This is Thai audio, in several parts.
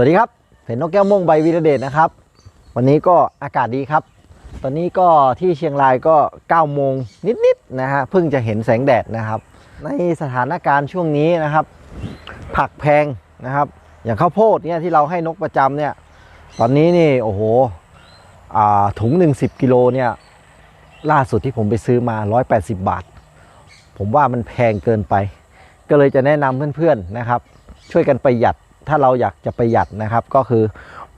วัสดีครับเพนนกแก้วม่วงใบวีระเดชนะครับ วันนี้ก็อากาศดีครับ ตอนนี้ก็ที่เชียงรายก็9โมงนิดๆนะฮะเพิ่งจะเห็นแสงแดดนะครับ ในสถานการณ์ช่วงนี้นะครับ ผักแพงนะครับ อย่างข้าวโพดเนี่ยที่เราให้นกประจำเนี่ยตอนนี้นี่โอ้โหถุงหนึ่งสิบกิโลเนี่ยล่าสุดที่ผมไปซื้อมา 180 บาท ผมว่ามันแพงเกินไป ก็เลยจะแนะนำเพื่อนๆนะครับ ช่วยกันประหยัด ถ้าเราอยากจะประหยัดนะครับ ก็คือ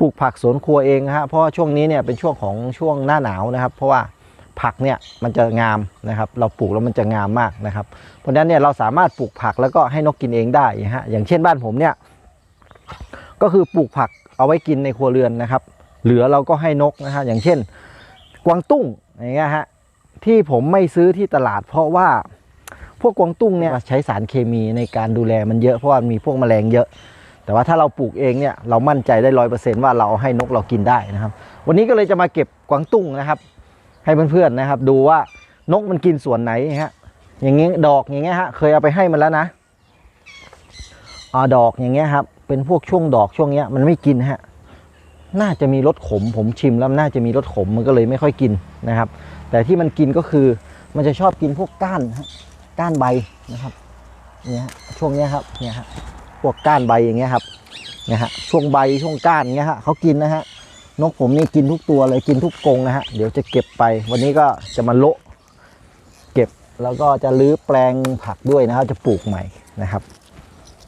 ปลูกผักสวนครัวเองนะฮะเพราะว่าช่วงนี้เนี่ยเป็นช่วงของช่วงหน้าหนาวนะครับ เพราะว่าผักเนี่ยมันจะงามนะครับ เราปลูกแล้วมันจะงามมากนะครับ เพราะฉะนั้นเนี่ยเราสามารถปลูกผักแล้วก็ให้นกกินเองได้ฮะอย่างเช่นบ้านผมเนี่ยก็คือปลูกผักเอาไว้กินในครัวเรือนนะครับ เหลือเราก็ให้นกนะฮะอย่างเช่น กวางตุ้งอย่างเงี้ยฮะที่ผมไม่ซื้อที่ตลาด เพราะว่าพวกกวางตุ้งเนี่ยใช้สารเคมีในการดูแลมันเยอะเพราะว่ามีพวกแมลงเยอะ แต่ว่าถ้าเราปลูกเองเนี่ยเรามั่นใจได้ร้อยเปอร์เซ็นต์ว่าเราเอาให้นกเรากินได้นะครับ วันนี้ก็เลยจะมาเก็บกวางตุ้งนะครับ ให้เพื่อนๆนะครับ ดูว่านกมันกินส่วนไหนฮะอย่างเงี้ยดอกอย่างเงี้ยฮะเคยเอาไปให้มันแล้วนะอดอกอย่างเงี้ยครับเป็นพวกช่วงดอกช่วงเนี้ยมันไม่กินฮะน่าจะมีรสขมผมชิมแล้วน่าจะมีรสขมมันก็เลยไม่ค่อยกินนะครับ แต่ที่มันกินก็คือมันจะชอบกินพวกก้านก้านใบนะครับเนี่ยช่วงเนี้ยครับเนี่ยฮะ พวกก้านใบอย่างเงี้ยครับนะฮะช่วงใบช่วงก้านเงี้ยฮะเขากินนะฮะนกผมนี่กินทุกตัวเลยกินทุกกรงนะฮะเดี๋ยวจะเก็บไป วันนี้ก็จะมาโละเก็บแล้วก็จะรื้อแปลงผักด้วยนะครับจะปลูกใหม่นะครับ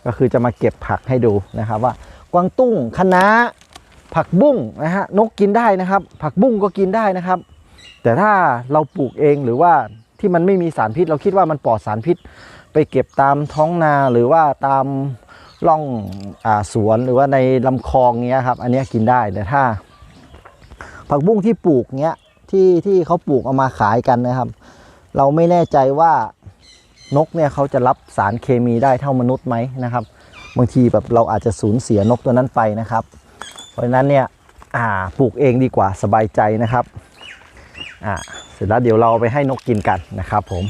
ก็คือจะมาเก็บผักให้ดูนะครับ ว่ากวางตุ้งคะน้าผักบุ้งนะฮะนกกินได้นะครับ ผักบุ้งก็กินได้นะครับ แต่ถ้าเราปลูกเองหรือว่าที่มันไม่มีสารพิษ เราคิดว่ามันปลอดสารพิษ ไปเก็บตามท้องนาหรือว่าตาม ร่องอสวนหรือว่าในลำคลองเงี้ยครับ อันนี้กินได้แต่ถ้า ผักบุ้งที่ปลูกเงี้ยที่ที่เขาปลูกเอามาขายกันนะครับ เราไม่แน่ใจว่านกเนี่ยเขาจะรับสารเคมีได้เท่ามนุษย์ไหมนะครับ บางทีแบบเราอาจจะสูญเสียนกตัวนั้นไปนะครับ เพราะฉะนั้นเนี่ยปลูกเองดีกว่าสบายใจนะครับเสร็จแล้วเดี๋ยวเราไปให้นกกินกันนะครับผม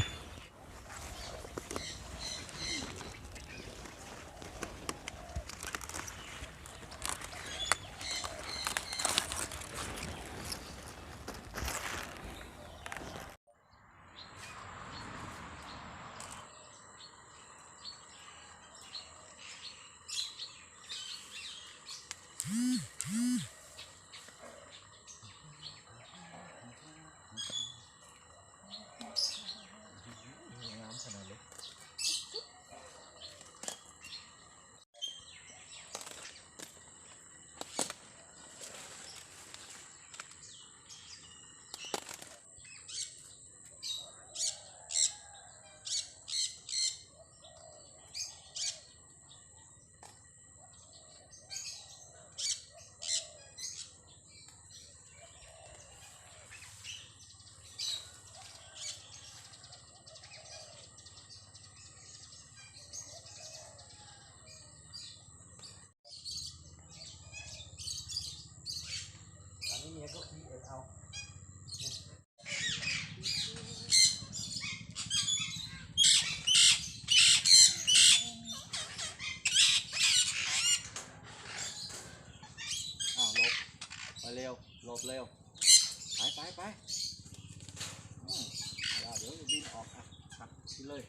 อันนี้เมียก็คีเอ็ดเอา อ้าวหลบ ไปเร็วหลบ เร็ว ไปไปไปเดี๋ยวบินออกครับครับไปเลย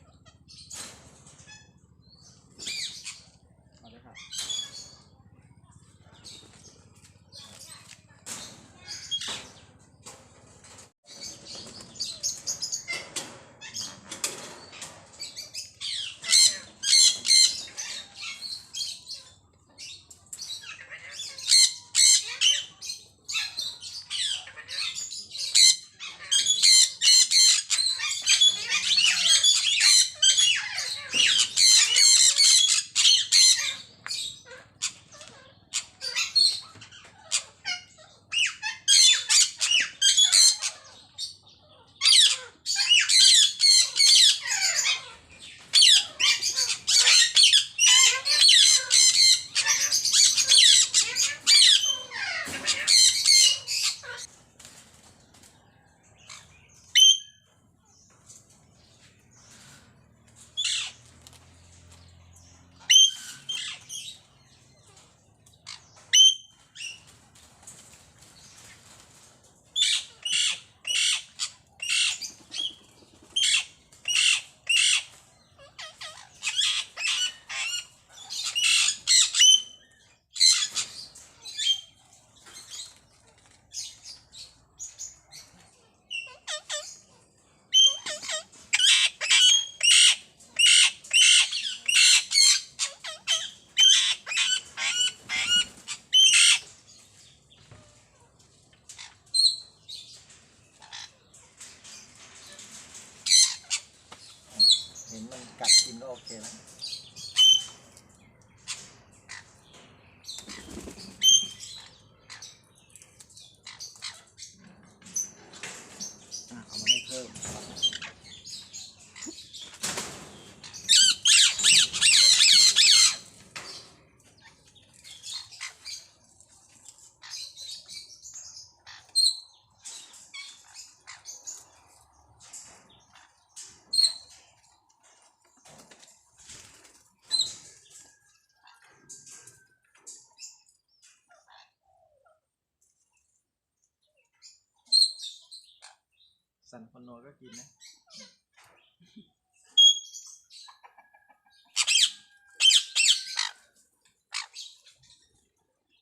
สันคอนโนก็กินนะ